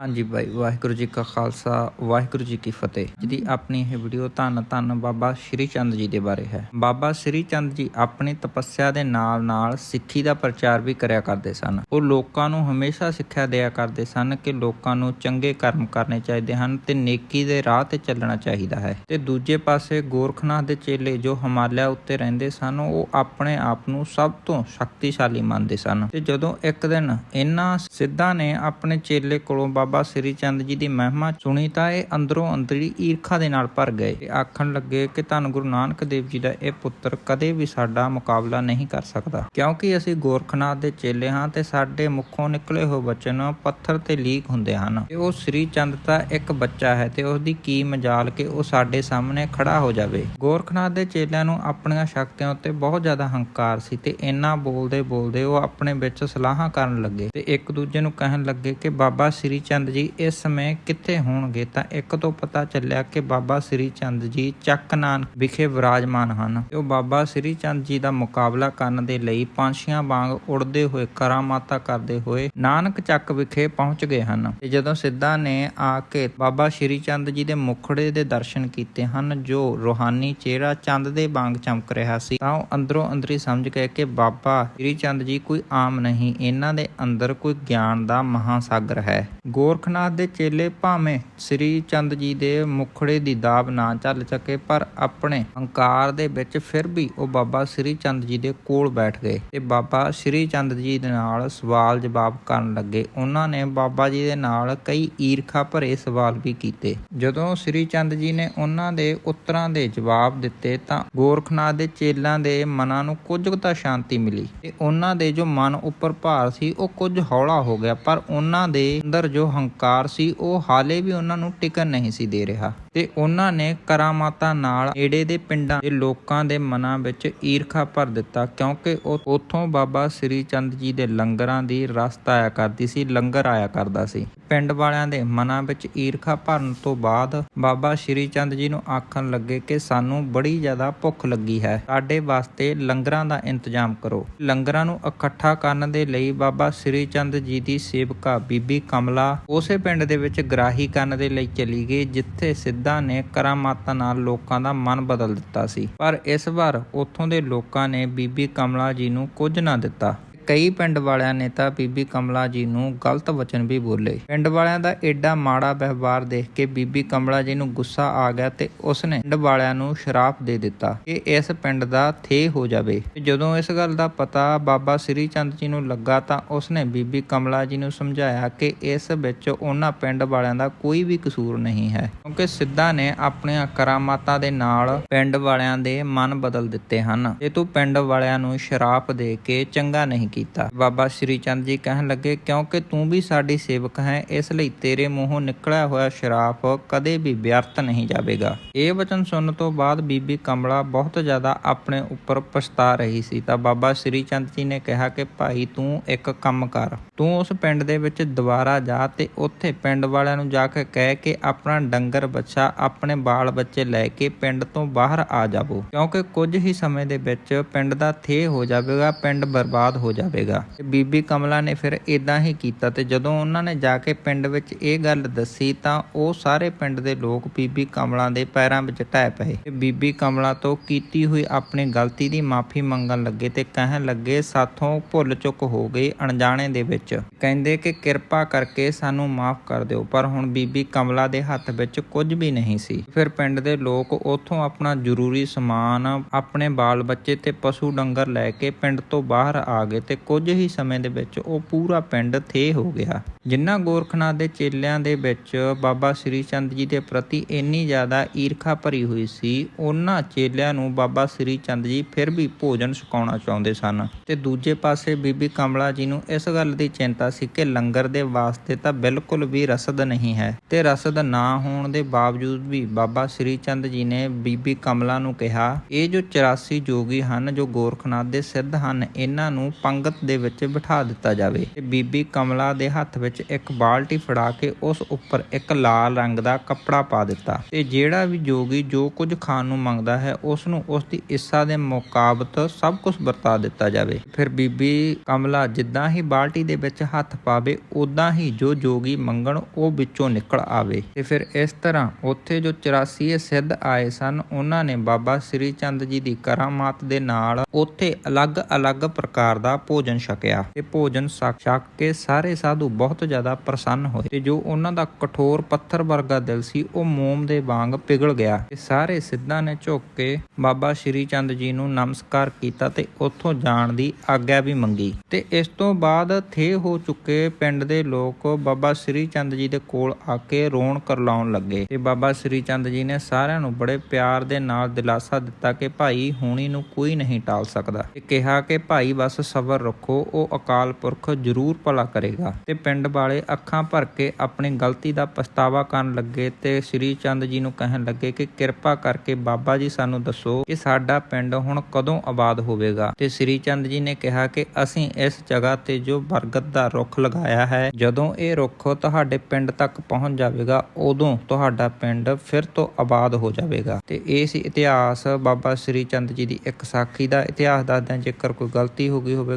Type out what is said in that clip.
ਹਾਂਜੀ ਭਾਈ, ਵਾਹਿਗੁਰੂ ਜੀ ਕਾ ਖਾਲਸਾ, ਵਾਹਿਗੁਰੂ ਜੀ ਕੀ ਫਤਿਹ। ਜਿਹਦੀ ਆਪਣੀ ਇਹ ਵੀਡੀਓ ਧੰਨ ਧੰਨ ਬਾਬਾ ਸ਼੍ਰੀ ਚੰਦ ਜੀ ਦੇ ਬਾਰੇ ਹੈ। ਬਾਬਾ ਸ਼੍ਰੀ ਚੰਦ ਜੀ ਆਪਣੀ ਤਪੱਸਿਆ ਦੇ ਨਾਲ ਨਾਲ ਸਿੱਖੀ ਦਾ ਪ੍ਰਚਾਰ ਵੀ ਕਰਿਆ ਕਰਦੇ ਸਨ। ਉਹ ਲੋਕਾਂ ਨੂੰ ਹਮੇਸ਼ਾ ਸਿੱਖਿਆ ਦਿਆ ਕਰਦੇ ਸਨ ਕਿ ਲੋਕਾਂ ਨੂੰ ਚੰਗੇ ਕਰਮ ਕਰਨੇ ਚਾਹੀਦੇ ਹਨ ਤੇ ਨੇਕੀ ਦੇ ਰਾਹ ਤੇ ਚੱਲਣਾ ਚਾਹੀਦਾ ਹੈ। ਤੇ ਦੂਜੇ ਪਾਸੇ ਗੋਰਖਨਾਥ ਦੇ ਚੇਲੇ ਜੋ ਹਿਮਾਲਿਆ ਉੱਤੇ ਰਹਿੰਦੇ ਸਨ, ਉਹ ਆਪਣੇ ਆਪ ਨੂੰ ਸਭ ਤੋਂ ਸ਼ਕਤੀਸ਼ਾਲੀ ਮੰਨਦੇ ਸਨ। ਤੇ ਜਦੋਂ ਇੱਕ ਦਿਨ ਇਹਨਾਂ ਸਿੱਧਾਂ ਨੇ ਆਪਣੇ ਚੇਲੇ ਕੋਲੋਂ ਬਾਬਾ ਸ੍ਰੀ ਚੰਦ ਜੀ ਦੀ ਮਹਿਮਾ ਸੁਣੀ ਤਾਂ ਇਹ ਅੰਦਰੋਂ ਅੰਦਰੀ ਈਰਖਾ ਦੇ ਨਾਲ ਭਰ ਗਏ। ਤੇ ਆਖਣ ਲੱਗੇ ਕਿ ਧੰਨ ਗੁਰੂ ਨਾਨਕ ਦੇਵ ਜੀ ਦਾ ਇਹ ਪੁੱਤਰ ਕਦੇ ਵੀ ਸਾਡਾ ਮੁਕਾਬਲਾ ਨਹੀਂ ਕਰ ਸਕਦਾ। ਕਿਉਂਕਿ ਅਸੀਂ ਗੋਰਖਨਾਥ ਦੇ ਚੇਲੇ ਹਾਂ ਤੇ ਸਾਡੇ ਮੁਖੋਂ ਨਿਕਲੇ ਹੋਏ ਬਚਨ ਪੱਥਰ ਤੇ ਲੀਕ ਹੁੰਦੇ ਹਨ। ਤੇ ਉਹ ਸ੍ਰੀ ਚੰਦ ਤਾਂ ਇੱਕ ਬੱਚਾ ਹੈ ਤੇ ਉਸ ਦੀ ਕੀ ਮਜਾਲ ਕਿ ਉਹ ਸਾਡੇ ਸਾਹਮਣੇ ਖੜਾ ਹੋ ਜਾਵੇ। ਗੋਰਖਨਾਥ ਦੇ ਚੇਲਿਆਂ ਨੂੰ ਆਪਣੀਆਂ ਸ਼ਕਤੀਆਂ ਉੱਤੇ ਬਹੁਤ ਜ਼ਿਆਦਾ ਹੰਕਾਰ ਸੀ ਤੇ ਇੰਨਾ ਬੋਲਦੇ ਬੋਲਦੇ ਉਹ ਆਪਣੇ ਵਿੱਚ ਸਲਾਹਾਂ ਕਰਨ ਲੱਗੇ ਤੇ ਇੱਕ ਦੂਜੇ ਨੂੰ ਕਹਿਣ ਲੱਗੇ ਕਿ ਬਾਬਾ ਸ੍ਰੀ ਚੰਦ ਚੰਦ ਜੀ, ਇਸ ਸਮੇਂ ਕਿੱਥੇ ਹੋਣਗੇ? ਤਾਂ ਇੱਕ ਤੋਂ ਪਤਾ ਚੱਲਿਆ ਕਿ ਬਾਬਾ ਸ੍ਰੀ ਚੰਦ ਜੀ ਚੱਕ ਨਾਨਕ ਵਿਖੇ ਵਿਰਾਜਮਾਨ ਹਨ। ਉਹ ਬਾਬਾ ਸ੍ਰੀ ਚੰਦ ਜੀ ਦਾ ਮੁਕਾਬਲਾ ਕਰਨ ਦੇ ਲਈ ਪੰਛੀਆਂ ਵਾਂਗ ਉੜਦੇ ਹੋਏ ਕਰਾਮਾਤਾਂ ਕਰਦੇ ਹੋਏ ਨਾਨਕ ਚੱਕ ਵਿਖੇ ਪਹੁੰਚ ਗਏ ਹਨ। ਤੇ ਜਦੋਂ ਸਿੱਧਾ ਨੇ ਆ ਕੇ ਬਾਬਾ ਸ਼੍ਰੀ ਚੰਦ ਜੀ ਦੇ ਮੁਖੜੇ ਦੇ ਦਰਸ਼ਨ ਕੀਤੇ ਹਨ, ਜੋ ਰੋਹਾਨੀ ਚਿਹਰਾ ਚੰਦ ਦੇ ਵਾਂਗ ਚਮਕ ਰਿਹਾ ਸੀ, ਤਾਂ ਉਹ ਅੰਦਰੋਂ ਅੰਦਰੀ ਸਮਝ ਗਏ ਕਿ ਬਾਬਾ ਸ਼੍ਰੀ ਚੰਦ ਜੀ ਕੋਈ ਆਮ ਨਹੀਂ, ਇਹਨਾਂ ਦੇ ਅੰਦਰ ਕੋਈ ਗਿਆਨ ਦਾ ਮਹਾਸਾਗਰ ਹੈ। ਗੋਰਖਨਾਥ ਦੇ ਚੇਲੇ ਭਾਵੇਂ ਸ਼੍ਰੀ ਚੰਦ ਜੀ ਦੇ ਮੁਖੜੇ ਦੀ ਦਾਬ ਨਾ ਚੱਲ ਸਕੇ, ਪਰ ਆਪਣੇ ਹੰਕਾਰ ਦੇ ਵਿੱਚ ਫਿਰ ਵੀ ਉਹ ਬਾਬਾ ਸ਼੍ਰੀ ਚੰਦ ਜੀ ਦੇ ਕੋਲ ਬੈਠ ਗਏ। ਤੇ ਬਾਬਾ ਸ਼੍ਰੀ ਚੰਦ ਜੀ ਦੇ ਨਾਲ ਸਵਾਲ ਜਵਾਬ ਕਰਨ ਲੱਗੇ। ਉਹਨਾਂ ਨੇ ਬਾਬਾ ਜੀ ਦੇ ਨਾਲ ਕਈ ਈਰਖਾ ਭਰੇ ਸਵਾਲ ਵੀ ਕੀਤੇ। ਜਦੋਂ ਸ਼੍ਰੀ ਚੰਦ ਜੀ ਨੇ ਉਹਨਾਂ ਦੇ ਉੱਤਰਾਂ ਦੇ ਜਵਾਬ ਦਿੱਤੇ ਤਾਂ ਗੋਰਖਨਾਥ ਦੇ ਚੇਲਿਆਂ ਦੇ ਮਨਾਂ ਨੂੰ ਕੁਝ ਕੁ ਤਾਂ ਸ਼ਾਂਤੀ ਮਿਲੀ। ਤੇ ਉਹਨਾਂ ਦੇ ਜੋ ਮਨ ਉੱਪਰ ਭਾਰ ਸੀ, ਉਹ ਕੁਝ ਹੌਲਾ ਹੋ ਗਿਆ। ਪਰ ਉਹਨਾਂ ਦੇ ਅੰਦਰ ਜੋ ਹੰਕਾਰ ਸੀ, ਉਹ ਹਾਲੇ ਵੀ ਉਹਨਾਂ ਨੂੰ ਟਿਕਣ ਨਹੀਂ ਸੀ ਦੇ ਰਿਹਾ। ਤੇ ਉਹਨਾਂ ਨੇ ਕਰਾਮਾਤਾਂ ਨਾਲ ਨੇੜੇ ਦੇ ਪਿੰਡਾਂ ਦੇ ਲੋਕਾਂ ਦੇ ਮਨਾਂ ਵਿੱਚ ਈਰਖਾ ਭਰ ਦਿੱਤਾ, ਕਿਉਂਕਿ ਉਹ ਉੱਥੋਂ ਬਾਬਾ ਸ੍ਰੀ ਚੰਦ ਜੀ ਦੇ ਲੰਗਰਾਂ ਦੀ ਰਸਤ ਆਇਆ ਕਰਦੀ ਸੀ, ਲੰਗਰ ਆਇਆ ਕਰਦਾ ਸੀ। ਪਿੰਡ ਵਾਲਿਆਂ ਦੇ ਮਨਾਂ ਵਿੱਚ ਈਰਖਾ ਭਰਨ ਤੋਂ ਬਾਅਦ ਬਾਬਾ ਸ਼੍ਰੀ ਚੰਦ ਜੀ ਨੂੰ ਆਖਣ ਲੱਗੇ ਕਿ ਸਾਨੂੰ ਬੜੀ ਜ਼ਿਆਦਾ ਭੁੱਖ ਲੱਗੀ ਹੈ। ਸਾਡੇ ਵਾਸਤੇ ਲੰਗਰਾਂ ਦਾ ਇੰਤਜ਼ਾਮ ਕਰੋ। ਲੰਗਰਾਂ ਨੂੰ ਇਕੱਠਾ ਕਰਨ ਦੇ ਲਈ ਬਾਬਾ ਸ਼੍ਰੀ ਚੰਦ ਜੀ ਦੀ ਸੇਵਕਾ ਬੀਬੀ ਕਮਲਾ ਉਸੇ ਪਿੰਡ ਦੇ ਵਿੱਚ ਗਰਾਹੀ ਕਰਨ ਦੇ ਲਈ ਚਲੀ ਗਈ, ਜਿੱਥੇ ਸਿੱਧਾ ਨੇ ਕਰਾਮਾਤਾਂ ਨਾਲ ਲੋਕਾਂ ਦਾ ਮਨ ਬਦਲ ਦਿੱਤਾ ਸੀ। ਪਰ ਇਸ ਵਾਰ ਉੱਥੋਂ ਦੇ ਲੋਕਾਂ ਨੇ ਬੀਬੀ ਕਮਲਾ ਜੀ ਨੂੰ ਕੁਝ ਨਾ ਦਿੱਤਾ। ਕਈ ਪਿੰਡ ਵਾਲਿਆਂ ਨੇ ਤਾਂ ਬੀਬੀ ਕਮਲਾ ਜੀ ਨੂੰ ਗਲਤ ਵਚਨ ਵੀ ਬੋਲੇ। ਪਿੰਡ ਵਾਲਿਆਂ ਦਾ ਐਡਾ ਮਾੜਾ ਵਿਵਹਾਰ ਦੇਖ ਕੇ ਬੀਬੀ ਕਮਲਾ ਜੀ ਨੂੰ ਗੁੱਸਾ ਆ ਗਿਆ ਤੇ ਉਸਨੇ ਪਿੰਡ ਵਾਲਿਆਂ ਨੂੰ ਸ਼ਰਾਪ ਦੇ ਦਿੱਤਾ ਕਿ ਇਸ ਪਿੰਡ ਦਾ ਥੇ ਹੋ ਜਾਵੇ। ਤੇ ਜਦੋਂ ਇਸ ਗੱਲ ਦਾ ਪਤਾ ਬਾਬਾ ਸ੍ਰੀ ਚੰਦ ਜੀ ਨੂੰ ਲੱਗਾ ਤਾਂ ਉਸਨੇ ਬੀਬੀ ਕਮਲਾ ਜੀ ਨੂੰ ਸਮਝਾਇਆ ਕਿ ਇਸ ਵਿੱਚ ਉਹਨਾਂ ਪਿੰਡ ਵਾਲਿਆਂ ਦਾ ਕੋਈ ਵੀ ਕਸੂਰ ਨਹੀਂ ਹੈ। ਕਿਉਂਕਿ ਸਿੱਧਾ ਨੇ ਆਪਣੀਆਂ ਕਰਾਮਾਤਾਂ ਦੇ ਨਾਲ ਪਿੰਡ ਵਾਲਿਆਂ ਦੇ ਮਨ ਬਦਲ ਦਿੱਤੇ ਹਨ। ਤੇ ਤੂੰ ਪਿੰਡ ਵਾਲਿਆਂ ਨੂੰ ਸ਼ਰਾਪ ਦੇ ਕੇ ਚੰਗਾ ਨਹੀਂ ਕੀਤਾ। ਬਾਬਾ ਸ਼੍ਰੀ ਚੰਦ ਜੀ ਕਹਿਣ ਲੱਗੇ, ਕਿਉਂਕਿ ਤੂੰ ਵੀ ਸਾਡੀ ਸੇਵਕ ਹੈ, ਇਸ ਲਈ ਤੇਰੇ ਮੂੰਹੋਂ ਨਿਕਲਿਆ ਹੋਇਆ ਸ਼ਰਾਫ ਕਦੇ ਵੀ ਵਿਅਰਥ ਨਹੀਂ ਜਾਵੇਗਾ। ਇਹ ਵਚਨ ਸੁਣਨ ਤੋਂ ਬਾਅਦ ਬੀਬੀ ਕਮਲਾ ਬਹੁਤ ਜ਼ਿਆਦਾ ਆਪਣੇ ਉੱਪਰ ਪਛਤਾ ਰਹੀ ਸੀ। ਤਾਂ ਬਾਬਾ ਸ਼੍ਰੀ ਚੰਦ ਜੀ ਨੇ ਕਿਹਾ ਕਿ, ਭਾਈ, ਤੂੰ ਇੱਕ ਕੰਮ ਕਰ। ਤੂੰ ਉਸ ਪਿੰਡ ਦੇ ਵਿੱਚ ਦੁਬਾਰਾ ਜਾ ਤੇ ਉੱਥੇ ਪਿੰਡ ਵਾਲਿਆਂ ਨੂੰ ਜਾ ਕੇ ਕਹਿ ਕੇ ਆਪਣਾ ਡੰਗਰ ਬੱਚਾ ਆਪਣੇ ਬਾਲ ਬੱਚੇ ਲੈ ਕੇ ਪਿੰਡ ਤੋਂ ਬਾਹਰ ਆ ਜਾਵੋ। ਕਿਉਂਕਿ ਕੁਝ ਹੀ ਸਮੇਂ ਦੇ ਵਿੱਚ ਪਿੰਡ ਦਾ ਥੇ ਹੋ ਜਾਵੇਗਾ, ਪਿੰਡ ਬਰਬਾਦ ਹੋ ਜਾਵੇਗਾ। ਤੇ ਬੀਬੀ ਕਮਲਾ ਨੇ ਫਿਰ ਇਦਾਂ ਹੀ ਕੀਤਾ ਤੇ ਜਦੋਂ ਉਹਨਾਂ ਨੇ ਜਾ ਕੇ ਪਿੰਡ ਵਿੱਚ ਇਹ ਗੱਲ ਦੱਸੀ ਤਾਂ ਉਹ ਸਾਰੇ ਪਿੰਡ ਦੇ ਲੋਕ ਬੀਬੀ ਕਮਲਾ ਦੇ ਪੈਰਾਂ ਵਿੱਚ ਟਹਿ ਪਏ। ਬੀਬੀ ਕਮਲਾ ਤੋਂ ਕੀਤੀ ਹੋਈ ਆਪਣੀ ਗਲਤੀ ਦੀ ਮਾਫੀ ਮੰਗਣ ਲੱਗੇ ਤੇ ਕਹਿਣ ਲੱਗੇ, ਸਾਥੋਂ ਭੁੱਲ ਚੁੱਕ ਹੋ ਗਈ ਅਣਜਾਣੇ ਦੇ ਵਿੱਚ। ਕਹਿੰਦੇ ਕਿ ਕਿਰਪਾ ਕਰਕੇ ਸਾਨੂੰ ਮਾਫ ਕਰ ਦਿਓ, ਪਰ ਹੁਣ ਬੀਬੀ ਕਮਲਾ ਦੇ ਹੱਥ ਵਿੱਚ ਕੁਝ ਵੀ ਨਹੀਂ ਸੀ। ਫਿਰ ਪਿੰਡ ਦੇ ਲੋਕ ਉੱਥੋਂ ਆਪਣਾ ਜ਼ਰੂਰੀ ਸਮਾਨ, ਆਪਣੇ ਬਾਲ ਬੱਚੇ ਤੇ ਪਸ਼ੂ ਡੰਗਰ ਲੈ ਕੇ ਪਿੰਡ ਤੋਂ ਬਾਹਰ ਆ ਗਏ ਤੇ ਕੁਝ ਹੀ ਸਮੇਂ ਦੇ ਵਿੱਚ ਉਹ ਪੂਰਾ ਪਿੰਡ ਥੇ ਹੋ ਗਿਆ। ਜਿਨ੍ਹਾਂ ਗੋਰਖਨਾਥ ਦੇ ਚੇਲਿਆਂ ਦੇ ਵਿੱਚ ਬਾਬਾ ਸ੍ਰੀ ਚੰਦ ਜੀ ਦੇ ਪ੍ਰਤੀ ਇੰਨੀ ਜ਼ਿਆਦਾ ਈਰਖਾ ਭਰੀ ਹੋਈ ਸੀ, ਉਹਨਾਂ ਚੇਲਿਆਂ ਨੂੰ ਬਾਬਾ ਸ੍ਰੀ ਚੰਦ ਜੀ ਫਿਰ ਵੀ ਭੋਜਨ ਛਕਾਉਣਾ ਚਾਹੁੰਦੇ ਸਨ। ਤੇ ਦੂਜੇ ਪਾਸੇ ਬੀਬੀ ਕਮਲਾ ਜੀ ਨੂੰ ਇਸ ਗੱਲ ਦੀ ਚਿੰਤਾ ਸੀ ਕਿ ਲੰਗਰ ਦੇ ਵਾਸਤੇ ਤਾਂ ਬਿਲਕੁਲ ਵੀ ਰਸਦ ਨਹੀਂ ਹੈ। ਤੇ ਰਸਦ ਨਾ ਹੋਣ ਦੇ ਬਾਵਜੂਦ ਵੀ ਬਾਬਾ ਸ੍ਰੀ ਚੰਦ ਜੀ ਨੇ ਬੀਬੀ ਕਮਲਾ ਨੂੰ ਕਿਹਾ, ਇਹ ਜੋ 84 ਜੋਗੀ ਹਨ ਜੋ ਗੋਰਖਨਾਥ ਦੇ ਸਿੱਧ ਹਨ, ਇਹਨਾਂ ਨੂੰ ਪੰਗ ਪੰਗਤ ਦੇ ਵਿੱਚ ਬਿਠਾ ਦਿੱਤਾ ਜਾਵੇ। ਤੇ ਬੀਬੀ ਕਮਲਾ ਦੇ ਹੱਥ ਵਿੱਚ ਇੱਕ ਬਾਲਟੀ ਫੜਾ ਕੇ ਉਸ ਉੱਪਰ ਇੱਕ ਲਾਲ ਰੰਗ ਦਾ ਕੱਪੜਾ ਪਾ ਦਿੱਤਾ। ਤੇ ਜਿਹੜਾ ਵੀ ਜੋਗੀ ਜੋ ਕੁਝ ਖਾਣ ਨੂੰ ਮੰਗਦਾ ਹੈ ਉਸ ਨੂੰ ਉਸ ਦੀ ਇੱਛਾ ਦੇ ਮੁਕਾਬਤ ਸਭ ਕੁਝ ਵਰਤਾ ਦਿੱਤਾ ਜਾਵੇ। ਫਿਰ ਬੀਬੀ ਕਮਲਾ ਜਿੱਦਾਂ ਹੀ ਬਾਲਟੀ ਦੇ ਵਿੱਚ ਹੱਥ ਪਾਵੇ ਉਦਾਂ ਹੀ ਜੋ ਜੋਗੀ ਮੰਗਣ, ਉਹ ਵਿੱਚੋਂ ਨਿਕਲ ਆਵੇ। ਤੇ ਫਿਰ ਇਸ ਤਰ੍ਹਾਂ ਉੱਥੇ ਜੋ 84 ਸਿੱਧ ਆਏ ਸਨ, ਉਹਨਾਂ ਨੇ ਬਾਬਾ ਸ੍ਰੀ ਚੰਦ ਜੀ ਦੀ ਕਰਾਮਾਤ ਦੇ ਨਾਲ ਉੱਥੇ ਅਲੱਗ-ਅਲੱਗ ਪ੍ਰਕਾਰ ਦਾ ਭੋਜਨ ਛਕਿਆ। ਤੇ ਭੋਜਨ ਛਕ ਕੇ ਸਾਰੇ ਸਾਧੂ ਬਹੁਤ ਜ਼ਿਆਦਾ ਪ੍ਰਸੰਨ ਹੋਏ ਤੇ ਜੋ ਉਹਨਾਂ ਦਾ ਕਠੋਰ ਪੱਥਰ ਵਰਗਾ ਦਿਲ ਸੀ, ਉਹ ਮੋਮ ਦੇ ਵਾਂਗ ਪਿਘਲ ਗਿਆ। ਤੇ ਸਾਰੇ ਸਿੱਧਾਂ ਨੇ ਝੁੱਕ ਕੇ ਬਾਬਾ ਸ਼੍ਰੀ ਚੰਦ ਜੀ ਨੂੰ ਨਮਸਕਾਰ ਕੀਤਾ ਤੇ ਉੱਥੋਂ ਜਾਣ ਦੀ ਆਗਿਆ ਵੀ ਮੰਗੀ। ਤੇ ਇਸ ਤੋਂ ਬਾਅਦ ਥੇ ਹੋ ਚੁੱਕੇ ਪਿੰਡ ਦੇ ਲੋਕ ਬਾਬਾ ਸ਼੍ਰੀ ਚੰਦ ਜੀ ਦੇ ਕੋਲ ਆ ਕੇ ਰੋਣ ਕਰਲਾਉਣ ਲੱਗੇ। ਤੇ ਬਾਬਾ ਸ਼੍ਰੀ ਚੰਦ ਜੀ ਨੇ ਸਾਰਿਆਂ ਨੂੰ ਬੜੇ ਪਿਆਰ ਦੇ ਨਾਲ ਦਿਲਾਸਾ ਦਿੱਤਾ ਕਿ ਭਾਈ ਹੋਣੀ ਨੂੰ ਕੋਈ ਨਹੀਂ ਟਾਲ ਸਕਦਾ। ਤੇ ਕਿਹਾ ਕਿ ਭਾਈ ਬਸ ਸਬਰ ਰੱਖੋ, ਉਹ ਅਕਾਲ ਪੁਰਖ ਜ਼ਰੂਰ ਭਲਾ ਕਰੇਗਾ। ਤੇ ਪਿੰਡ ਵਾਲੇ ਅੱਖਾਂ ਭਰ ਕੇ ਆਪਣੀ ਗਲਤੀ ਦਾ ਪਛਤਾਵਾ ਕਰਨ ਲੱਗੇ ਤੇ ਸ਼੍ਰੀ ਚੰਦ ਜੀ ਨੂੰ ਕਹਿਣ ਲੱਗੇ ਕਿ ਕਿਰਪਾ ਕਰਕੇ ਬਾਬਾ ਜੀ ਸਾਨੂੰ ਦੱਸੋ ਕਿ ਸਾਡਾ ਪਿੰਡ ਹੁਣ ਕਦੋਂ ਆਬਾਦ ਹੋਵੇਗਾ। ਤੇ ਸ਼੍ਰੀ ਚੰਦ ਜੀ ਨੇ ਕਿਹਾ ਕਿ ਅਸੀਂ ਇਸ ਜਗ੍ਹਾ ਤੇ ਜੋ ਬਰਗਦ ਦਾ ਰੁੱਖ ਲਗਾਇਆ ਹੈ, ਜਦੋਂ ਇਹ ਰੁੱਖ ਤੁਹਾਡੇ ਪਿੰਡ ਤੱਕ ਪਹੁੰਚ ਜਾਵੇਗਾ, ਉਦੋਂ ਤੁਹਾਡਾ ਪਿੰਡ ਫਿਰ ਤੋਂ ਆਬਾਦ ਹੋ ਜਾਵੇਗਾ। ਤੇ ਇਹ ਸੀ ਇਤਿਹਾਸ ਬਾਬਾ ਸ਼੍ਰੀ ਚੰਦ ਜੀ ਦੀ ਇੱਕ ਸਾਖੀ ਦਾ ਇਤਿਹਾਸ ਦੱਸਦਿਆਂ ਜੇਕਰ ਕੋਈ ਗਲਤੀ ਹੋ ਗਈ ਹੋਵੇ